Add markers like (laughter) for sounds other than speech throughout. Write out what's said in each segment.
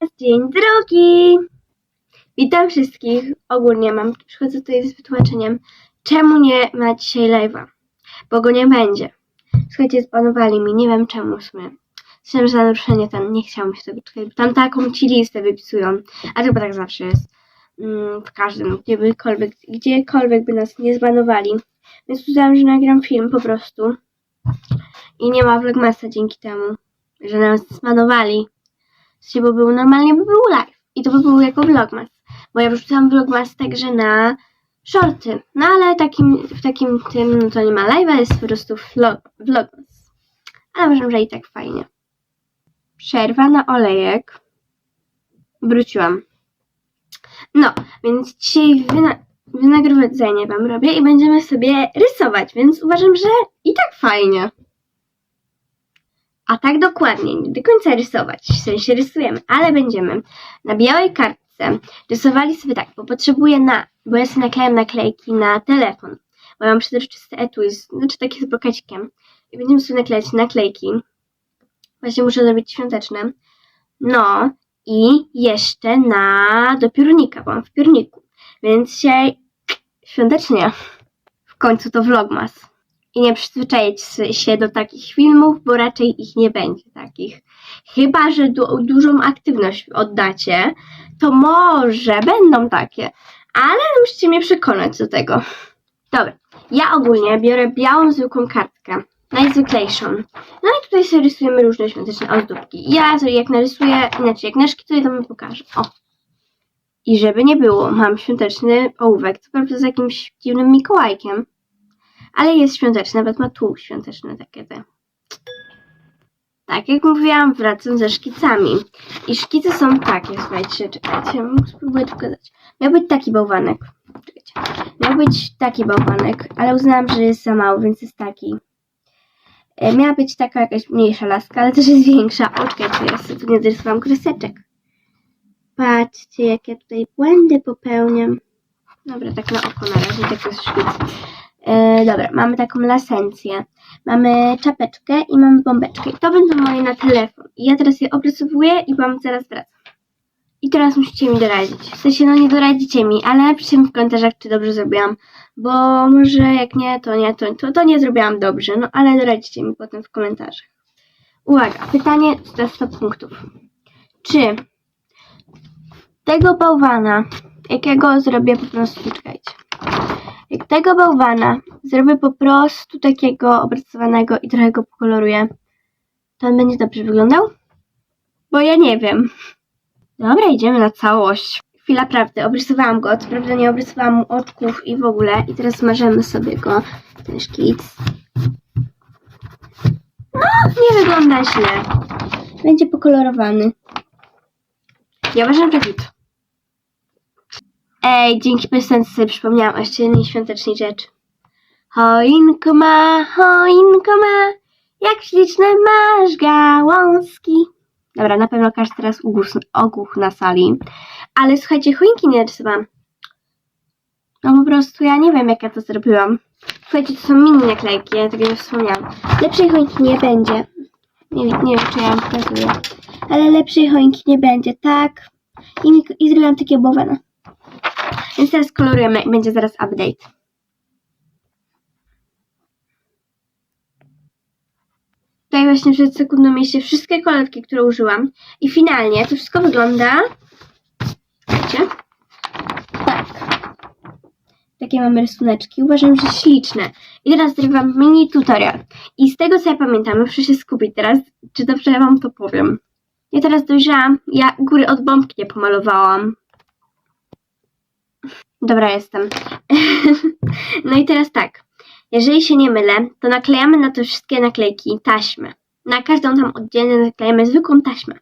Dzień drugi! Witam wszystkich. Ogólnie mam, przychodzę tutaj z wytłumaczeniem, czemu nie ma dzisiaj live'a, bo go nie będzie. Słuchajcie, zbanowali mi, nie wiem czemu w sumie. Że za naruszenie ten, nie chciałam się tego czekać, tam taką ci listę wypisują, a chyba tak zawsze jest. Mm, w każdym, gdziekolwiek, gdziekolwiek by nas nie zbanowali. Więc uznałam, że nagram film po prostu. I nie ma vlogmasa dzięki temu, że nas zbanowali. Właściwie, bo był normalnie, by był live. I to by był jako vlogmas. Bo ja wrzucam vlogmas także na shorty. No ale takim, w takim tym no to nie ma live'a, jest po prostu vlog, vlogmas. Ale uważam, że i tak fajnie. Przerwa na olejek. Wróciłam. No, więc dzisiaj wyna wynagrodzenie wam robię i będziemy sobie rysować, więc uważam, że i tak fajnie. A tak dokładnie, nie do końca rysować, w sensie rysujemy, ale będziemy. Na białej kartce rysowali sobie tak, bo potrzebuję na, bo ja sobie naklejam naklejki na telefon, bo ja mam przezroczysty etui, znaczy takie z brokacikiem i będziemy sobie naklejać naklejki. Właśnie muszę zrobić świąteczne. No i jeszcze na do piórnika, bo mam w piórniku, więc dzisiaj świątecznie. W końcu to vlogmas i nie przyzwyczaić się do takich filmów, bo raczej ich nie będzie takich. Chyba, że du dużą aktywność oddacie, to może będą takie, ale musicie mnie przekonać do tego. Dobra, ja ogólnie biorę białą zwykłą kartkę, najzwyklejszą. No i tutaj sobie rysujemy różne świąteczne ozdóbki. Ja sobie jak narysuję, inaczej jak naszkicuję, to wam pokażę. O! I żeby nie było, mam świąteczny ołówek, co prawda z jakimś dziwnym Mikołajkiem, ale jest świąteczny, nawet ma tu świąteczne takie te. Tak jak mówiłam, wracam ze szkicami. I szkice są takie, słuchajcie, czekajcie, spróbuję pokazać. Miał być taki bałwanek. Czekajcie. Miał być taki bałwanek, ale uznałam, że jest za mały, więc jest taki. E, Miała być taka jakaś mniejsza laska, ale też jest większa. O, czekajcie, ja sobie tu nie zarysowałam kreseczek. Patrzcie, jak ja tutaj błędy popełniam. Dobra, tak na oko na razie, tak jest szkic. E, dobra, mamy taką lasencję, mamy czapeczkę i mamy bombeczkę. I to będą moje na telefon. I ja teraz je opracowuję i wam zaraz wracam. I teraz musicie mi doradzić. W sensie, no nie doradzicie mi, ale napiszcie mi w komentarzach, czy dobrze zrobiłam. Bo może jak nie, to nie, to, to, to nie zrobiłam dobrze. No ale doradzicie mi potem w komentarzach. Uwaga, pytanie za 100 punktów. Czy tego bałwana, jakiego zrobię po prostu, czekajcie. Jak tego bałwana zrobię po prostu takiego opracowanego i trochę go pokoloruję, to on będzie dobrze wyglądał? Bo ja nie wiem. Dobra, idziemy na całość. Chwila prawdy, obrysowałam go, co prawda nie obrysowałam mu oczków i w ogóle. I teraz smażymy sobie go, ten szkic. No, nie wygląda źle. Będzie pokolorowany. Ja uważam, że git. Ej, dzięki piosence sobie przypomniałam o jeszcze jednej świątecznej rzeczy. Choinko ma, choinko ma, jak śliczne masz gałązki. Dobra, na pewno każdy teraz ugłus, ogłuch na sali. Ale słuchajcie, choinki nie narysowałam. No po prostu ja nie wiem, jak ja to zrobiłam. Słuchajcie, to są mini naklejki, ja jak już wspomniałam. Lepszej choinki nie będzie. Nie, nie wiem, czy ja ją pokazuję. Ale lepszej choinki nie będzie, tak. I, i zrobiłam takiego bałwana. Więc teraz kolorujemy i będzie zaraz update. Tutaj właśnie przed sekundą mieście wszystkie kolorki, które użyłam. I finalnie to wszystko wygląda... Widzicie? Tak. Takie mamy rysuneczki. Uważam, że śliczne. I teraz zrobię wam mini tutorial. I z tego co ja pamiętam, muszę się skupić teraz, czy dobrze wam to powiem. Ja teraz dojrzałam, ja góry od bombki nie pomalowałam. Dobra, jestem. (laughs) no i teraz tak. Jeżeli się nie mylę, to naklejamy na te wszystkie naklejki taśmę. Na każdą tam oddzielnie naklejamy zwykłą taśmę.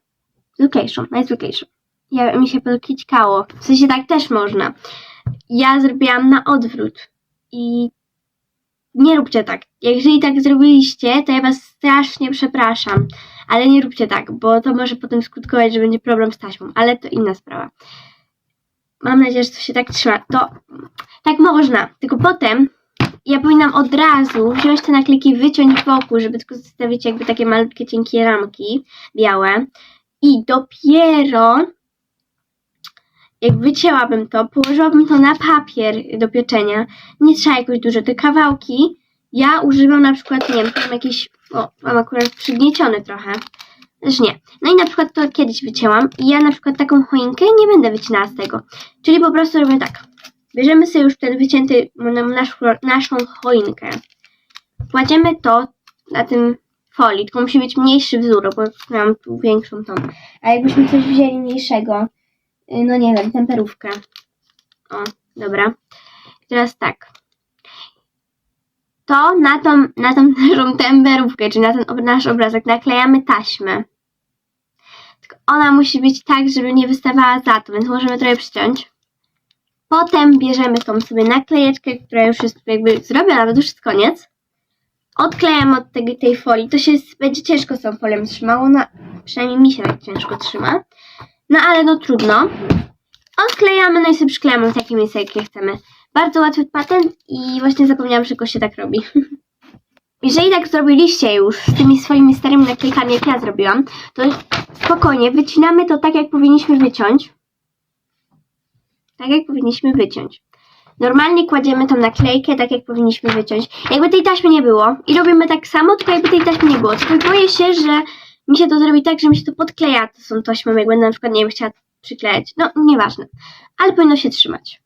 Zwyklejszą, najzwyklejszą. Ja, mi się podkićkało. W sensie tak też można. Ja zrobiłam na odwrót. I nie róbcie tak. Jeżeli tak zrobiliście, to ja was strasznie przepraszam. Ale nie róbcie tak, bo to może potem skutkować, że będzie problem z taśmą. Ale to inna sprawa. Mam nadzieję, że to się tak trzyma. To tak można, tylko potem ja powinnam od razu wziąć te naklejki, wyciąć wokół, żeby tylko zostawić jakby takie malutkie, cienkie ramki białe I dopiero jak wycięłabym to, położyłabym to na papier do pieczenia. Nie trzeba jakoś dużo. Te kawałki ja używam na przykład, nie wiem, tam jakieś, o, mam akurat przygnieciony trochę. Też nie. No i na przykład to kiedyś wycięłam i ja na przykład taką choinkę nie będę wycinała z tego. Czyli po prostu robię tak. Bierzemy sobie już ten wycięty, m- nasz, naszą choinkę. Kładziemy to na tym folii, tylko musi być mniejszy wzór, bo mam tu większą tą. A jakbyśmy coś wzięli mniejszego, y, no nie wiem, temperówkę. O, dobra. Teraz tak. To na tą, na tą naszą temperówkę, czy na ten nasz obrazek naklejamy taśmę. Tylko ona musi być tak, żeby nie wystawała za to, więc możemy trochę przyciąć. Potem bierzemy tą sobie naklejeczkę, która już jest jakby zrobiona, bo już jest koniec. Odklejam od tej, tej folii. To się będzie ciężko z tą folią trzymało, no przynajmniej mi się tak ciężko trzyma. No ale no trudno. Odklejamy, no i sobie przyklejamy takie miejsce, jakie chcemy. Bardzo łatwy patent i właśnie zapomniałam, że go się tak robi. (laughs) Jeżeli tak zrobiliście już z tymi swoimi starymi naklejkami, jak ja zrobiłam, to spokojnie wycinamy to tak, jak powinniśmy wyciąć. Tak, jak powinniśmy wyciąć. Normalnie kładziemy tą naklejkę tak, jak powinniśmy wyciąć. Jakby tej taśmy nie było i robimy tak samo, tylko jakby tej taśmy nie było. Tylko boję się, że mi się to zrobi tak, że mi się to podkleja to są taśmą, jak będę na przykład, nie wiem, chciała przyklejać. No, nieważne. Ale powinno się trzymać.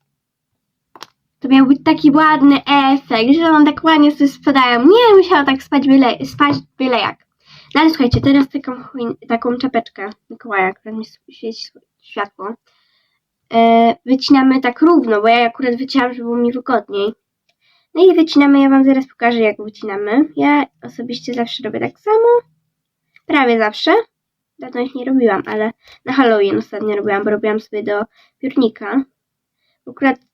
To miał być taki ładny efekt, że on tak ładnie sobie spadają. Nie musiało tak spać byle, spać byle jak. No ale słuchajcie, teraz taką, taką czapeczkę Mikołaja, która mi świeci światło, e, wycinamy tak równo, bo ja akurat wycięłam, żeby było mi wygodniej. No i wycinamy, ja wam zaraz pokażę jak wycinamy. Ja osobiście zawsze robię tak samo. Prawie zawsze. Dawno ich nie robiłam, ale na Halloween ostatnio robiłam, bo robiłam sobie do piórnika. Akurat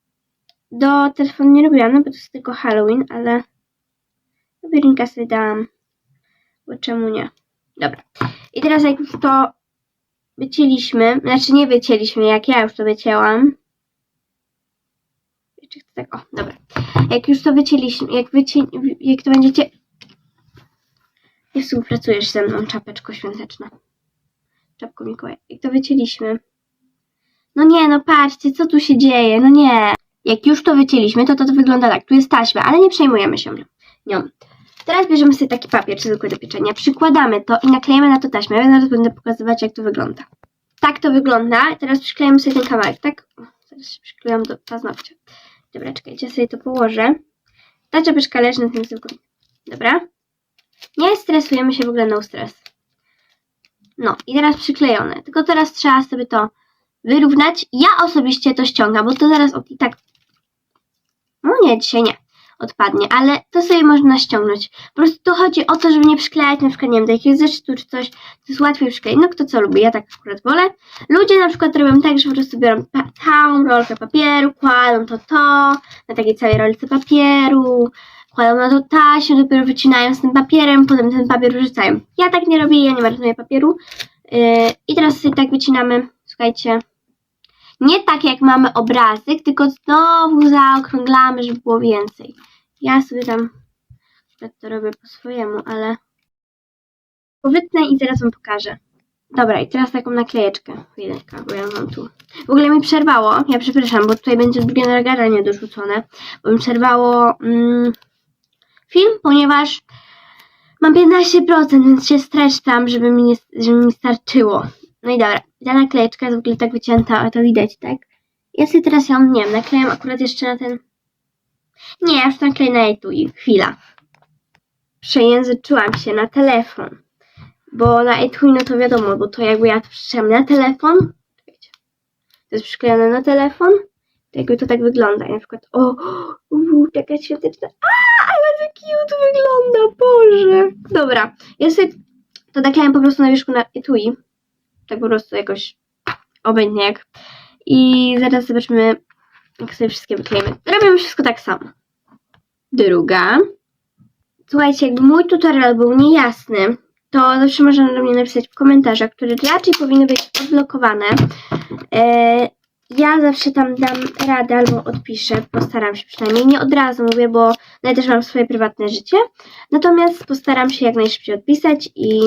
do telefonu nie robiłam, no bo to jest tylko Halloween, ale do piórnika sobie dałam. Bo czemu nie? Dobra. I teraz jak już to wycięliśmy, znaczy nie wycięliśmy, jak ja już to wycięłam. Chcę tak? O, dobra. Jak już to wycięliśmy, jak wycię... jak to będziecie... Nie współpracujesz ze mną, czapeczko świąteczna. Czapko Mikołaja. Jak to wycięliśmy. No nie, no patrzcie, co tu się dzieje, no nie. Jak już to wycięliśmy, to to, to wygląda tak. Tu jest taśma, ale nie przejmujemy się nią. Teraz bierzemy sobie taki papier zwykły do pieczenia, przykładamy to i naklejemy na to taśmę. Ja zaraz będę pokazywać, jak to wygląda. Tak to wygląda. Teraz przyklejemy sobie ten kawałek, tak? Teraz się przyklejam do paznokcia. Dobra, czekajcie, ja sobie to położę. Ta czapeczka leży na tym zwykłym. Dobra? Nie stresujemy się w ogóle no stres. No i teraz przyklejone. Tylko teraz trzeba sobie to wyrównać. Ja osobiście to ściągam, bo to zaraz i tak. Nie, dzisiaj nie. Odpadnie, ale to sobie można ściągnąć. Po prostu tu chodzi o to, żeby nie przyklejać na przykład, nie wiem, do jakiegoś zeszytu czy coś, to jest łatwiej przykleić. No kto co lubi, ja tak akurat wolę. Ludzie na przykład robią tak, że po prostu biorą całą rolkę papieru, kładą to to na takiej całej rolce papieru, kładą na to taśmę, dopiero wycinają z tym papierem, potem ten papier wyrzucają. Ja tak nie robię, ja nie marnuję papieru. Yy, I teraz sobie tak wycinamy, słuchajcie, nie tak jak mamy obrazyk, tylko znowu zaokrąglamy, żeby było więcej. Ja sobie tam akurat to robię po swojemu, ale powytnę i zaraz wam pokażę. Dobra, i teraz taką naklejeczkę. Chwileczkę, bo ja mam tu. W ogóle mi przerwało, ja przepraszam, bo tutaj będzie drugie nagranie dorzucone, bo mi przerwało mm, film, ponieważ mam 15%, więc się streszczam, żeby mi, nie, żeby mi starczyło. No i dobra, ta naklejeczka jest w ogóle tak wycięta, a to widać, tak? Ja sobie teraz ją, nie wiem, naklejam akurat jeszcze na ten... Nie, ja już nakleję na etui, chwila. Przejęzyczyłam się na telefon. Bo na etui, no to wiadomo, bo to jakby ja to na telefon, to jest przyklejone na telefon, to jakby to tak wygląda. Na przykład, o, uu, taka świąteczna, a, ale to cute wygląda, Boże. Dobra, ja sobie to naklejam po prostu na wierzchu na etui, tak po prostu jakoś obojętnie jak. I zaraz zobaczymy, jak sobie wszystkie wyklejemy. Robimy wszystko tak samo. Druga. Słuchajcie, jakby mój tutorial był niejasny, to zawsze można do mnie napisać w komentarzach, które raczej powinny być odblokowane. E, ja zawsze tam dam radę albo odpiszę, postaram się przynajmniej. Nie od razu mówię, bo no ja też mam swoje prywatne życie. Natomiast postaram się jak najszybciej odpisać i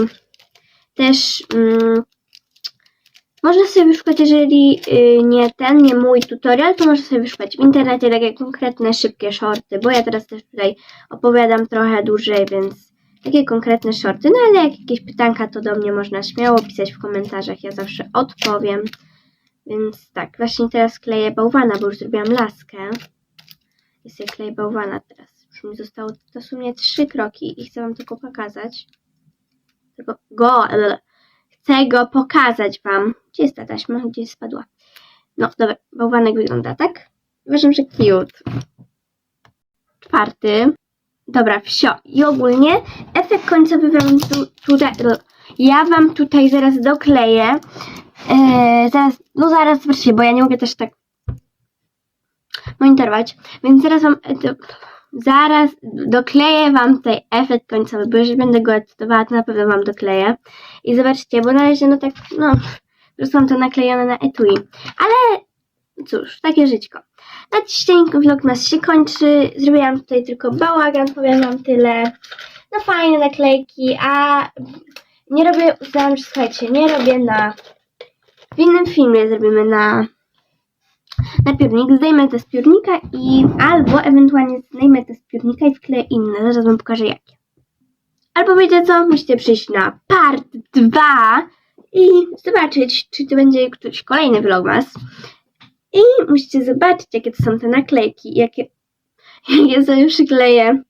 też mm, Można sobie wyszukać, jeżeli y, nie ten, nie mój tutorial, to można sobie wyszukać w internecie takie konkretne, szybkie shorty, bo ja teraz też tutaj opowiadam trochę dłużej, więc takie konkretne shorty. No ale jak jakieś pytanka, to do mnie można śmiało pisać w komentarzach, ja zawsze odpowiem. Więc tak, właśnie teraz kleję bałwana, bo już zrobiłam laskę. I sobie kleję bałwana teraz. Już mi zostało dosłownie trzy kroki i chcę wam tylko pokazać. Tylko go. Chcę go pokazać wam. Gdzie jest ta taśma? Gdzie spadła? No dobra, bałwanek wygląda tak. Uważam, że cute. Czwarty. Dobra, wsio. I ogólnie efekt końcowy wam tu, tutaj, ja wam tutaj zaraz dokleję. Eee, zaraz, no zaraz wreszcie, bo ja nie mogę też tak monitorować, więc zaraz wam, e, zaraz dokleję wam tutaj efekt końcowy, bo jeżeli będę go edytowała, to na pewno wam dokleję. I zobaczcie, bo na razie no tak, no, mam to naklejone na etui. Ale cóż, takie żyćko. Na dzisiaj vlogmas się kończy. Zrobiłam tutaj tylko bałagan, powiem wam tyle. No fajne naklejki, a nie robię, uznałam, że słuchajcie, nie robię na w innym filmie zrobimy na na piórnik, zdejmę to z piórnika i albo ewentualnie zdejmę to z piórnika i wkleję inne, zaraz wam pokażę jakie. Albo wiecie co, musicie przyjść na part 2 i zobaczyć, czy to będzie któryś kolejny vlogmas. I musicie zobaczyć, jakie to są te naklejki, jakie, (laughs) jakie sobie przykleję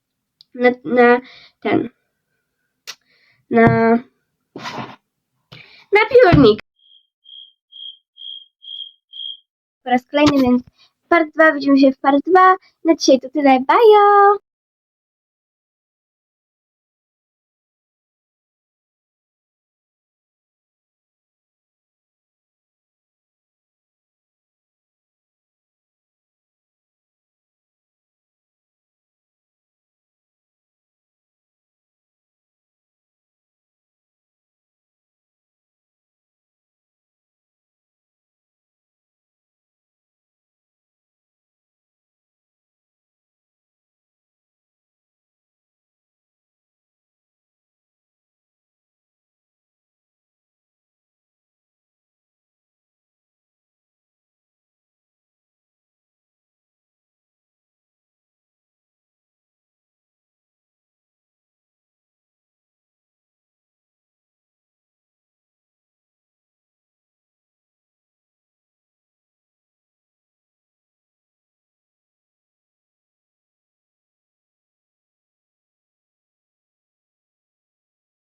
na, na ten, na, na piórnik. Po raz kolejny, więc part 2, widzimy się w part 2. Na dzisiaj to tyle, bye!